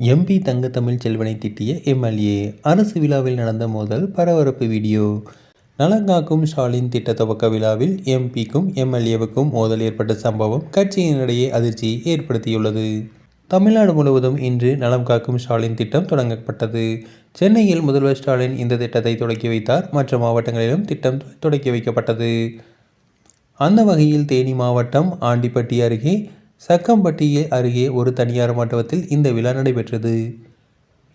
MP தங்கத்தமிழ் செல்வனை திட்டிய MLA அரசு விழாவில் நடந்த மோதல் பரபரப்பு வீடியோ. நலங்காக்கும் ஸ்டாலின் திட்ட துவக்க விழாவில் எம்பிக்கும் எம்எல்ஏவுக்கும் மோதல் ஏற்பட்ட சம்பவம் கட்சியினிடையே அதிர்ச்சியை ஏற்படுத்தியுள்ளது. தமிழ்நாடு முழுவதும் இன்று நலம் காக்கும் ஸ்டாலின் திட்டம் தொடங்கப்பட்டது. சென்னையில் முதல்வர் ஸ்டாலின் இந்த திட்டத்தை தொடக்கி வைத்தார். மற்ற மாவட்டங்களிலும் திட்டம் தொடக்கி வைக்கப்பட்டது. அந்த வகையில் தேனி மாவட்டம் ஆண்டிப்பட்டி அருகே சக்கம்பட்டி அருகே ஒரு தனியார் மண்டபத்தில் இந்த விழா நடைபெற்றது.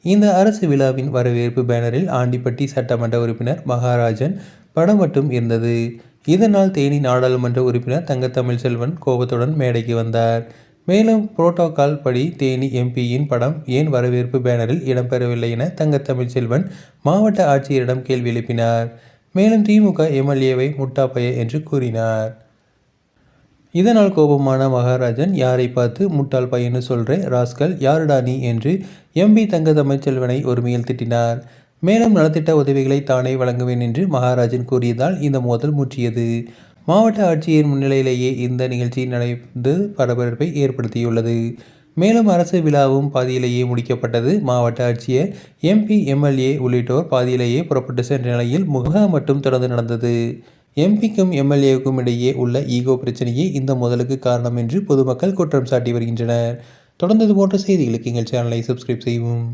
இந்த அரசு விழாவின் வரவேற்பு பேனரில் ஆண்டிப்பட்டி சட்டமன்ற உறுப்பினர் மகாராஜன் படம் மட்டும் இருந்தது. இதனால் தேனி நாடாளுமன்ற உறுப்பினர் தங்கத்தமிழ் செல்வன் கோபத்துடன் மேடைக்கு வந்தார். மேலும் புரோட்டோகால் படி தேனி எம்பியின் படம் ஏன் வரவேற்பு பேனரில் இடம்பெறவில்லை என தங்கத்தமிழ் செல்வன் மாவட்ட ஆட்சியரிடம் கேள்வி எழுப்பினார். மேலும் திமுக எம்எல்ஏவை முட்டாப்பைய என்று கூறினார். இதனால் கோபமான மகாராஜன் யாரை பார்த்து முட்டாள் பையன்னு சொல்கிற ராஸ்கல் யாருடா நீ? என்று எம்பி தங்கத்தமிழ் செல்வனை ஒருமையில் திட்டினார். மேலும் நலத்திட்ட உதவிகளை தானே வழங்குவேன் என்று மகாராஜன் கூறியதால் இந்த மோதல் முற்றியது மாவட்ட ஆட்சியர் முன்னிலையிலேயே இந்த நிகழ்ச்சி நடந்து பரபரப்பை ஏற்படுத்தியுள்ளது. மேலும் அரசு விழாவும் பாதியிலேயே முடிக்கப்பட்டது. மாவட்ட ஆட்சியர் எம்பி எம்எல்ஏ உள்ளிட்டோர் பாதியிலேயே புறப்பட்டு சென்ற நிலையில் முகாம் மட்டும் தொடர்ந்து நடந்தது. எம்பிக்கும் எம்எல்ஏவுக்கும் இடையே உள்ள ஈகோ பிரச்சனையே இந்த முதலுக்கு காரணம் என்று பொதுமக்கள் குற்றம் சாட்டி வருகின்றனர். தொடர்ந்து போன்ற செய்திகளுக்கு எங்கள் சேனலை சப்ஸ்கிரைப் செய்வோம்